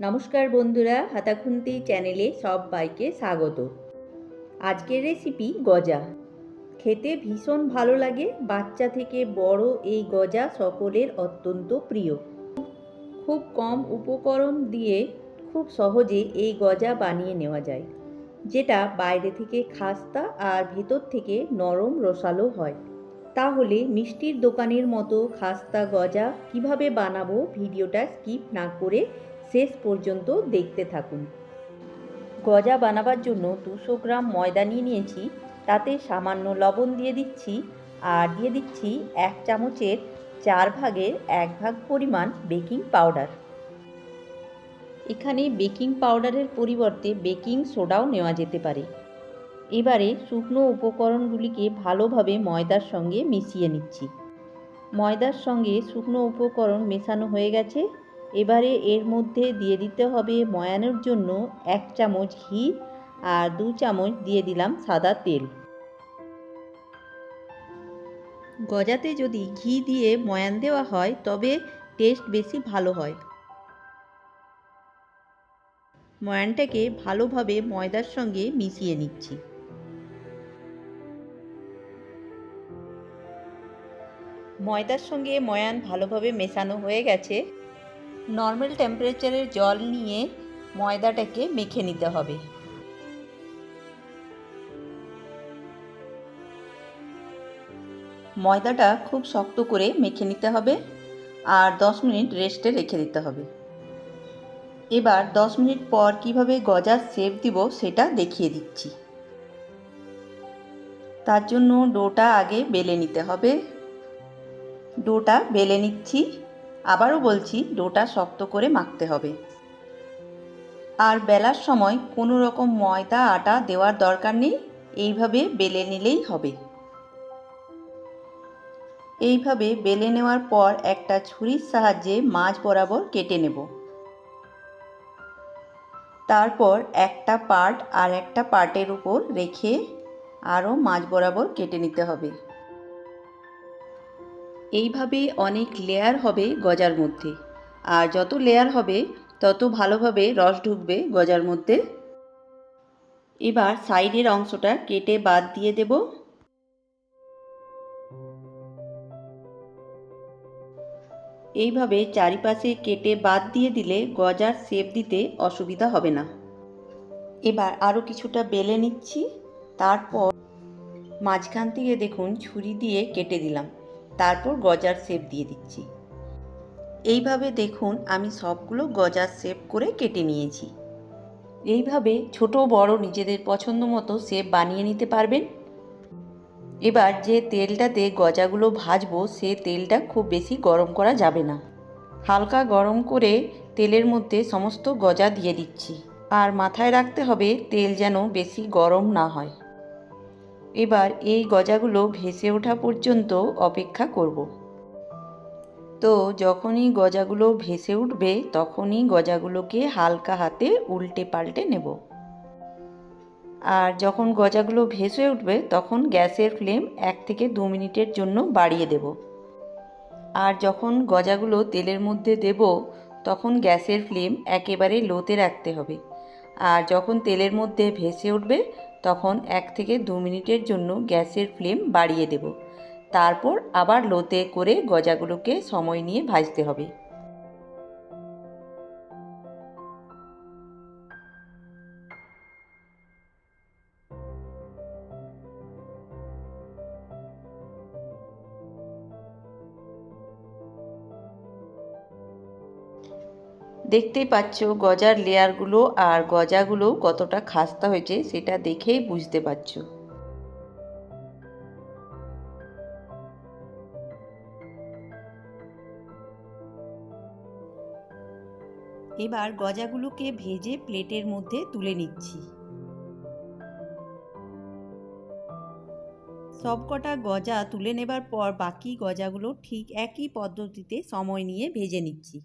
নমস্কার বন্ধুরা, হাতাখুন্তি চ্যানেলে সব বাইকে স্বাগত। আজকের রেসিপি গজা। খেতে ভীষণ ভালো লাগে, বাচ্চা থেকে বড় এই গজা সকলের অত্যন্ত প্রিয়। খুব কম উপকরণ দিয়ে খুব সহজে এই গজা বানিয়ে নেওয়া যায়, যেটা বাইরে থেকে খাস্তা আর ভেতর থেকে নরম রসালো হয়। তাহলে মিষ্টির দোকানের মতো খাস্তা গজা কীভাবে বানাবো ভিডিওটা স্কিপ না করে শেষ পর্যন্ত দেখতে থাকুন। গজা বানাবার জন্য দুশো গ্রাম ময়দা নিয়ে নিয়েছি, তাতে সামান্য লবণ দিয়ে দিচ্ছি আর দিয়ে দিচ্ছি এক চামচের চার ভাগের এক ভাগ পরিমাণ বেকিং পাউডার। এখানে বেকিং পাউডারের পরিবর্তে বেকিং সোডাও নেওয়া যেতে পারে। এবারে শুকনো উপকরণগুলিকে ভালোভাবে ময়দার সঙ্গে মিশিয়ে নিচ্ছি। ময়দার সঙ্গে শুকনো উপকরণ মেশানো হয়ে গেছে। এবারে এর মধ্যে দিয়ে দিতে হবে ময়ানোর জন্য এক চামচ ঘি আর দু চামচ দিয়ে দিলাম সাদা তেল। গজাতে যদি ঘি দিয়ে ময়ান দেওয়া হয়, তবে টেস্ট বেশি ভালো হয়। ময়ানটাকে ভালোভাবে ময়দার সঙ্গে মিশিয়ে নিচ্ছি। ময়দার সঙ্গে ময়ান ভালোভাবে মেশানো হয়ে গেছে। নর্মাল টেম্পারেচারের জল নিয়ে ময়দাটাকে মেখে নিতে হবে। ময়দাটা খুব শক্ত করে মেখে নিতে হবে আর দশ মিনিট রেস্টে রেখে দিতে হবে। এবার দশ মিনিট পর কীভাবে গজার শেপ দিব সেটা দেখিয়ে দিচ্ছি। তার জন্য ডোটা আগে বেলে নিতে হবে। ডোটা বেলে নিচ্ছি। আবারও বলছি, ডোটা শক্ত করে মাখতে হবে। আর বেলার সময় কোনো রকম ময়দা, আটা দেওয়ার দরকার নেই, এইভাবে বেলে নিলেই হবে। এইভাবে বেলে নেওয়ার পর একটা ছুরির সাহায্যে মাছ বরাবর কেটে নেব। তারপর একটা পার্ট আর একটা পার্টের উপর রেখে আরও মাছ বরাবর কেটে নিতে হবে। এইভাবে অনেক লেয়ার হবে গজার মধ্যে। আর যত লেয়ার হবে, তত ভালোভাবে রস ঢুকবে গজার মধ্যে। এবার সাইডের অংশটা কেটে বাদ দিয়ে দেব। এইভাবে চারিপাশে কেটে বাদ দিয়ে দিলে গজার শেপ দিতে অসুবিধা হবে না। এবার আরও কিছুটা বেলে নিচ্ছি। তারপর মাঝখান থেকে দেখুন, ছুরি দিয়ে কেটে দিলাম। তারপর গজার শেপ দিয়ে দিচ্ছি। এইভাবে দেখুন আমি সবগুলো গজার শেপ করে কেটে নিয়েছি। এইভাবে ছোট বড় নিজেদের পছন্দ মতো শেপ বানিয়ে নিতে পারবেন। এবার যে তেলটাতে গজাগুলো ভাজবো, সে তেলটা খুব বেশি গরম করা যাবে না। হালকা গরম করে তেলের মধ্যে সমস্ত গজা দিয়ে দিচ্ছি। আর মাথায় রাখতে হবে তেল যেন বেশি গরম না হয়। এবার এই গজাগুলো ভেসে ওঠা পর্যন্ত অপেক্ষা করব। তো যখনই গজাগুলো ভেসে উঠবে, তখনই গজাগুলোকে হালকা হাতে উল্টে পাল্টে নেব। আর যখন গজাগুলো ভেসে উঠবে, তখন গ্যাসের ফ্লেম এক থেকে দু মিনিটের জন্য বাড়িয়ে দেব। আর যখন গজাগুলো তেলের মধ্যে দেব, তখন গ্যাসের ফ্লেম একেবারে লোতে রাখতে হবে। আর যখন তেলের মধ্যে ভেসে উঠবে তখন এক থেকে দু মিনিটের জন্য গ্যাসের ফ্লেম বাড়িয়ে দেব। তারপর আবার লোতে করে গজাগুলোকে সময় নিয়ে ভাজতে হবে। দেখতেই পাচ্ছ গজার লেয়ারগুলো আর গজাগুলো কতটা খাস্তা হয়েছে, সেটা দেখেই বুঝতে পারছ। এবার গজাগুলোকে ভেজে প্লেটের মধ্যে তুলে নিচ্ছি। সবকটা গজা তুলে নেবার পর বাকি গজাগুলো ঠিক একই পদ্ধতিতে সময় নিয়ে ভেজে নিচ্ছি।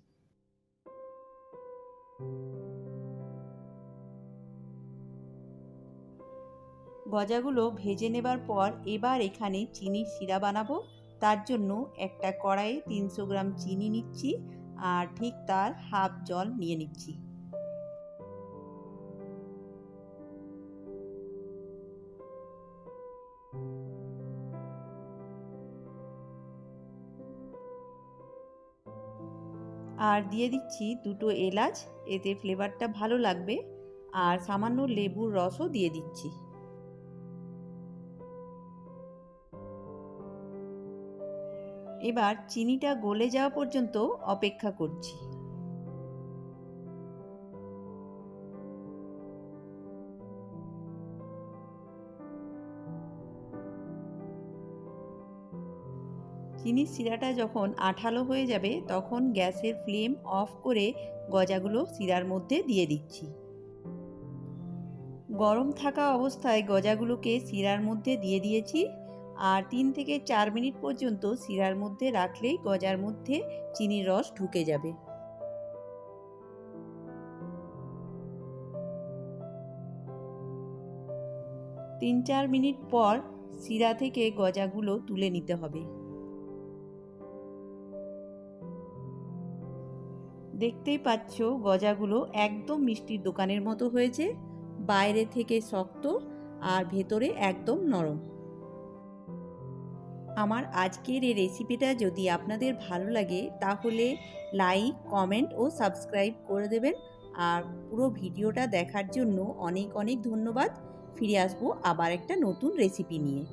গজাগুলো ভেজে নেবার পর এবার এখানে চিনির শিরা বানাবো। তার জন্য একটা কড়াইয়ে তিনশো গ্রাম চিনি নিচ্ছি আর ঠিক তার হাফ জল নিয়ে নিচ্ছি। আর দিয়ে দিচ্ছি দুটো এলাচ, এতে ফ্লেভারটা ভালো লাগবে। আর সামান্য লেবুর রসও দিয়ে দিচ্ছি। এবার চিনিটা গলে যাওয়া পর্যন্ত অপেক্ষা করছি। চিনির শিরাটা যখন আঠালো হয়ে যাবে, তখন গ্যাসের ফ্লেম অফ করে গজাগুলো শিরার মধ্যে দিয়ে দিচ্ছি। গরম থাকা অবস্থায় গজাগুলোকে শিরার মধ্যে দিয়ে দিয়েছি। আর তিন থেকে চার মিনিট পর্যন্ত শিরার মধ্যে রাখলেই গজার মধ্যে চিনির রস ঢুকে যাবে। তিন চার মিনিট পর শিরা থেকে গজাগুলো তুলে নিতে হবে। দেখতেই পাচ্ছ গজাগুলো একদম মিষ্টির দোকানের মতো হয়েছে, বাইরে থেকে শক্ত আর ভেতরে একদম নরম। আমার আজকের এই রেসিপিটা যদি আপনাদের ভালো লাগে, তাহলে লাইক কমেন্ট ও সাবস্ক্রাইব করে দেবেন। আর পুরো ভিডিওটা দেখার জন্য অনেক অনেক ধন্যবাদ। ফিরে আসব আবার একটা নতুন রেসিপি নিয়ে।